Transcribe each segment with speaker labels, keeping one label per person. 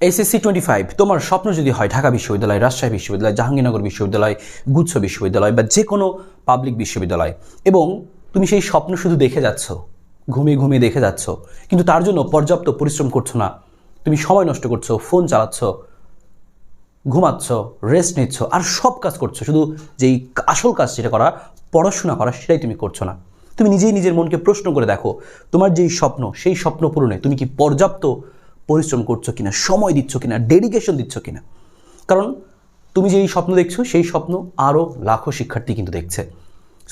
Speaker 1: SSC twenty five তোমার স্বপ্ন যদি হয় ঢাকা বিশ্ববিদ্যালয়, রাজশাহী বিশ্ববিদ্যালয়, জাহাঙ্গীরনগর বিশ্ববিদ্যালয়, গুচ্ছ বিশ্ববিদ্যালয় বা যে কোনো পাবলিক বিশ্ববিদ্যালয় এবং তুমি সেই স্বপ্ন শুধু দেখে যাচ্ছ, ঘুমিয়ে ঘুমিয়ে দেখে যাচ্ছ, কিন্তু তার জন্য পর্যাপ্ত পরিশ্রম করছ না, তুমি সময় নষ্ট করছ ফোন চালাচ্ছ, ঘুমাচ্ছ রেস্ট নিচ্ছ, আর সব কাজ করছ, শুধু যেই আসল কাজ যেটা করা, পড়াশোনা করা, সেটাই তুমি করছ না। তুমি নিজেই নিজের মনকে প্রশ্ন করে দেখো, তোমার যেই স্বপ্ন, সেই স্বপ্ন পূরণে তুমি কি পর্যাপ্ত পরিশ্রম করছ কিনা, সময় দিচ্ছ কিনা ডেডিকেশন দিচ্ছ কিনা। কারণ তুমি যেই স্বপ্ন দেখছ, সেই স্বপ্ন আরও লাখো শিক্ষার্থী কিন্তু দেখছে।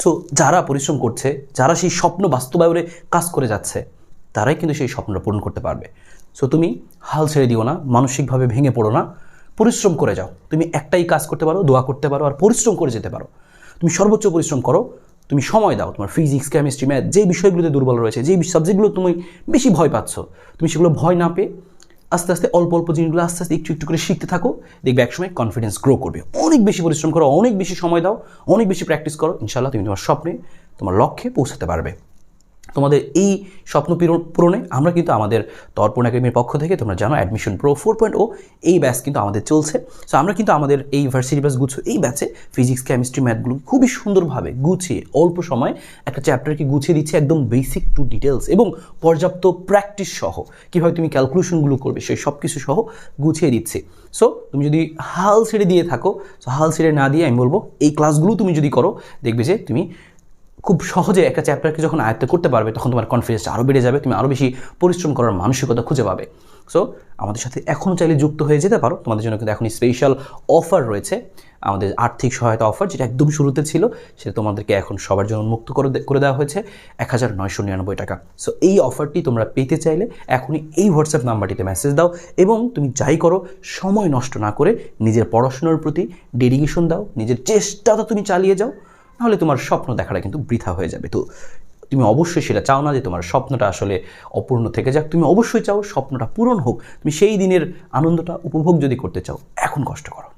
Speaker 1: সো যারা পরিশ্রম করছে, যারা সেই স্বপ্ন বাস্তবায়নে কাজ করে যাচ্ছে, তারাই কিন্তু সেই স্বপ্নটা পূরণ করতে পারবে। সো তুমি হাল ছেড়ে দিও না, মানসিকভাবে ভেঙে পড়ো না, পরিশ্রম করে যাও। তুমি একটাই কাজ করতে পারো, দোয়া করতে পারো, আর পরিশ্রম করে যেতে পারো। তুমি সর্বোচ্চ পরিশ্রম করো তুমি সময় দাও, তোমার ফিজিক্স কেমিস্ট্রি ম্যাথ যে বিষয়গুলোতে দুর্বল রয়েছে, যে সাবজেক্টগুলো তুমি বেশি ভয় পাচ্ছ, তুমি সেগুলো ভয় না পেয়ে আস্তে আস্তে অল্প অল্প জিনিসগুলো আস্তে আস্তে একটু একটু করে শিখতে থাকো, দেখবে একসময় কনফিডেন্স গ্রো করবে। অনেক বেশি পরিশ্রম করো, অনেক বেশি সময় দাও, অনেক বেশি প্র্যাকটিস করো ইনশাল্লাহ তুমি তোমার স্বপ্নে তোমার লক্ষ্যে পৌঁছাতে পারবে। তোমাদের এই স্বপ্ন পূরণ- আমরা কিন্তু আমাদের তর্পণ একাডেমির পক্ষ থেকে তোমরা জানো অ্যাডমিশন প্রো ফোর পয়েন্ট ও এই ব্যাচ কিন্তু আমাদের চলছে। সো আমরা কিন্তু আমাদের এই ভার্সিটি ব্যাচ গুছো, এই ব্যাচে ফিজিক্স কেমিস্ট্রি ম্যাথগুলো খুবই সুন্দরভাবে গুছিয়ে, অল্প সময় একটা চ্যাপ্টারকে গুছিয়ে দিচ্ছে একদম বেসিক টু ডিটেলস এবং পর্যাপ্ত প্র্যাকটিস সহ। কীভাবে তুমি ক্যালকুলেশনগুলো করবে সেই সব কিছু সহ গুছিয়ে দিচ্ছে। সো তুমি যদি হাল ছেড়ে দিয়ে থাকো সো হাল ছেড়ে না দিয়ে আমি বলব, এই ক্লাসগুলো তুমি যদি করো, দেখবে যে তুমি খুব সহজে একটা চ্যাপ্টারকে যখন আয়ত্ত করতে পারবে, তখন তোমার কনফিডেন্সটা আরও বেড়ে যাবে, তুমি আরও বেশি পরিশ্রম করার মানসিকতা খুঁজে পাবে। সো আমাদের সাথে এখনও চাইলে যুক্ত হয়ে যেতে পারো। তোমাদের জন্য কিন্তু এখন স্পেশাল অফার রয়েছে। আমাদের আর্থিক সহায়তা অফার যেটা একদম শুরুতে ছিল, সেটা তোমাদেরকে এখন সবার জন্য মুক্ত করে করে দেওয়া হয়েছে। এক হাজার নয়শো নিরানব্বই টাকা। সো এই অফারটি তোমরা পেতে চাইলে এখনই এই হোয়াটসঅ্যাপ নাম্বারটিতে মেসেজ দাও এবং তুমি যাই করো, সময় নষ্ট না করে নিজের পড়াশোনার প্রতি ডেডিকেশন দাও, নিজের চেষ্টাটা তুমি চালিয়ে যাও। নাহলে তোমার স্বপ্ন দেখাটা কিন্তু বৃথা হয়ে যাবে। তো তুমি অবশ্যই সেটা চাও না যে তোমার স্বপ্নটা আসলে অপূর্ণ থেকে যাক। তুমি অবশ্যই চাও স্বপ্নটা পূরণ হোক। তুমি সেই দিনের আনন্দটা উপভোগ যদি করতে চাও, এখন কষ্ট করো